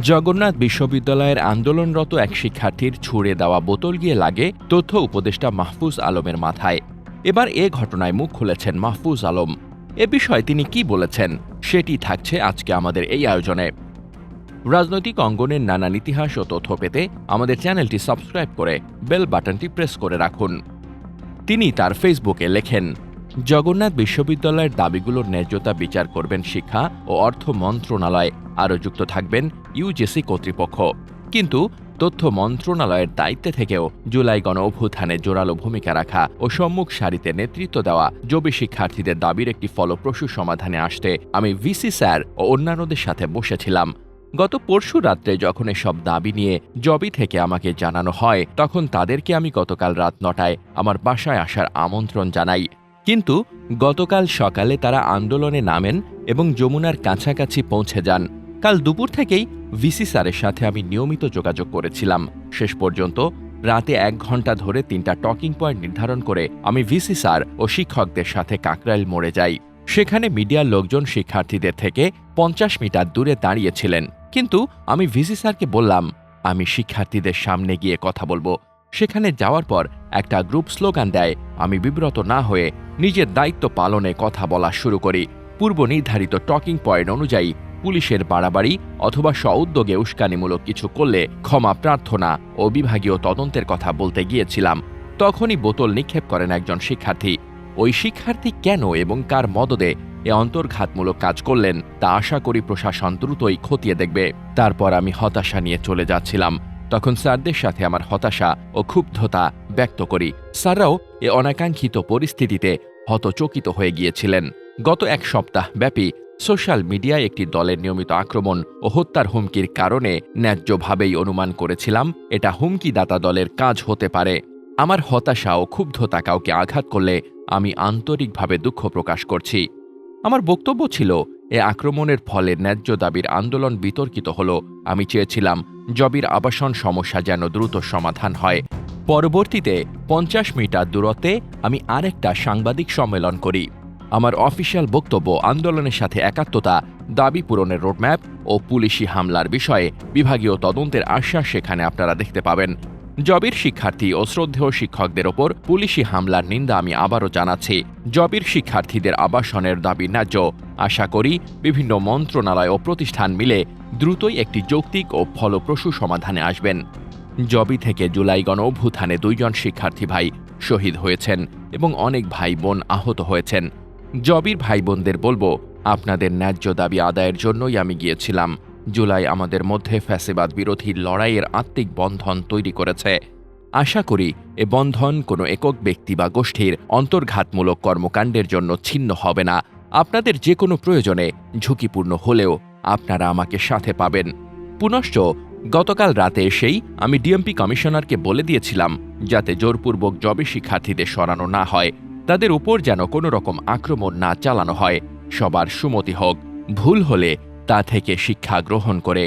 জগন্নাথ বিশ্ববিদ্যালয়ের আন্দোলনরত এক শিক্ষার্থীর ছুড়ে দেওয়া বোতল গিয়ে লাগে তথ্য উপদেষ্টা মাহফুজ আলমের মাথায়। এবার এ ঘটনায় মুখ খুলেছেন মাহফুজ আলম। এ বিষয়ে তিনি কি বলেছেন, সেটি থাকছে আজকে আমাদের এই আয়োজনে। রাজনৈতিক অঙ্গনের নানান ইতিহাস ও তথ্য পেতে আমাদের চ্যানেলটি সাবস্ক্রাইব করে বেল বাটনটি প্রেস করে রাখুন। তিনি তার ফেসবুকে লেখেন জগন্নাথ বিশ্ববিদ্যালয়ের দাবিগুলোর ন্যায্যতা বিচার করবেন শিক্ষা ও অর্থ মন্ত্রণালয়। আরও যুক্ত থাকবেন ইউজিসি কর্তৃপক্ষ। কিন্তু তথ্য মন্ত্রণালয়ের দায়িত্বে থেকেও জুলাই গণ অভ্যুত্থানে জোরালো ভূমিকা রাখা ও সম্মুখ সারিতে নেতৃত্ব দেওয়া জবি শিক্ষার্থীদের দাবির একটি ফলপ্রসূ সমাধানে আসতে আমি ভিসি স্যার ও অন্যান্যদের সাথে বসেছিলাম। গত পরশু রাত্রে যখন এসব দাবি নিয়ে জবি থেকে আমাকে জানানো হয়, তখন তাদেরকে আমি গতকাল রাত নটায় আমার বাসায় আসার আমন্ত্রণ জানাই। কিন্তু গতকাল সকালে তারা আন্দোলনে নামেন এবং যমুনার কাছাকাছি পৌঁছে যান। কাল দুপুর থেকেই ভিসি স্যারের সাথে আমি নিয়মিত যোগাযোগ করেছিলাম। শেষ পর্যন্ত রাতে এক ঘণ্টা ধরে তিনটা টকিং পয়েন্ট নির্ধারণ করে আমি ভিসি স্যার ও শিক্ষকদের সাথে কাকরাইল মোড়ে যাই। সেখানে মিডিয়ার লোকজন শিক্ষার্থীদের থেকে পঞ্চাশ মিটার দূরে দাঁড়িয়েছিলেন। কিন্তু আমি ভিসি স্যারকে বললাম, আমি শিক্ষার্থীদের সামনে গিয়ে কথা বলব। সেখানে যাওয়ার পর একটা গ্রুপ স্লোগান দেয়, আমি বিব্রত না হয়ে নিজের দায়িত্ব পালনে কথা বলা শুরু করি। পূর্ব নির্ধারিত টকিং পয়েন্ট অনুযায়ী পুলিশের বাড়াবাড়ি অথবা স্বউদ্যোগে উস্কানিমূলক কিছু করলে ক্ষমা প্রার্থনা ও বিভাগীয় তদন্তের কথা বলতে গিয়েছিলাম। তখনই বোতল নিক্ষেপ করেন একজন শিক্ষার্থী। ওই শিক্ষার্থী কেন এবং কার মদদে এ অন্তর্ঘাতমূলক কাজ করলেন তা আশা করি প্রশাসন দ্রুতই খতিয়ে দেখবে। তারপর আমি হতাশা নিয়ে চলে যাচ্ছিলাম। তখন স্যারদের সাথে আমার হতাশা ও ক্ষুব্ধতা ব্যক্ত করি। স্যাররাও এ অনাকাঙ্ক্ষিত পরিস্থিতিতে হতচকিত হয়ে গিয়েছিলেন। গত এক সপ্তাহ ব্যাপী সোশ্যাল মিডিয়ায় একটি দলের নিয়মিত আক্রমণ ও হত্যার হুমকির কারণে ন্যায্যভাবেই অনুমান করেছিলাম, এটা হুমকিদাতা দলের কাজ হতে পারে। আমার হতাশা ও ক্ষুব্ধতা কাউকে আঘাত করলে আমি আন্তরিকভাবে দুঃখ প্রকাশ করছি। আমার বক্তব্য ছিল এ আক্রমণের ফলে ন্যায্য দাবির আন্দোলন বিতর্কিত হল। আমি চেয়েছিলাম, জবির আবাসন সমস্যা যেন দ্রুত সমাধান হয়। পরবর্তীতে পঞ্চাশ মিটার দূরত্বে আমি আরেকটা সাংবাদিক সম্মেলন করি। আমার অফিসিয়াল বক্তব্য, আন্দোলনের সাথে একাত্মতা, দাবি পূরণের রোডম্যাপ ও পুলিশি হামলার বিষয়ে বিভাগীয় তদন্তের আশ্বাস সেখানে আপনারা দেখতে পাবেন। জবির শিক্ষার্থী ও শ্রদ্ধেয় শিক্ষকদের ওপর পুলিশি হামলার নিন্দা আমি আবারও জানাচ্ছি। জবির শিক্ষার্থীদের আবাসনের দাবি ন্যায্য। আশা করি বিভিন্ন মন্ত্রণালয় ও প্রতিষ্ঠান মিলে দ্রুতই একটি যৌক্তিক ও ফলপ্রসূ সমাধানে আসবেন। জবি থেকে জুলাই গণ দুইজন শিক্ষার্থী ভাই শহীদ হয়েছেন এবং অনেক ভাই বোন আহত হয়েছেন। জবির ভাই বোনদের বলব, আপনাদের ন্যায্য দাবি আদায়ের জন্যই আমি গিয়েছিলাম। জুলাই আমাদের মধ্যে ফ্যাসিবাদ বিরোধী লড়াইয়ের আত্মিক বন্ধন তৈরি করেছে। আশা করি, এ বন্ধন কোনো একক ব্যক্তি বা গোষ্ঠীর অন্তর্ঘাতমূলক কর্মকাণ্ডের জন্য ছিন্ন হবে না। আপনাদের যে কোনো প্রয়োজনে ঝুঁকিপূর্ণ হলেও আপনারা আমাকে সাথে পাবেন। পুনশ্চ, গতকাল রাতে এসেই আমি ডিএমপি কমিশনারকে বলে দিয়েছিলাম যাতে জোরপূর্বক জবে শিক্ষার্থীদের সরানো না হয়। তাদের উপর যেন কোনো রকম আক্রমণ না চালানো হয়। সবার সুমতি হোক, ভুল হলে তা থেকে শিক্ষা গ্রহণ করে।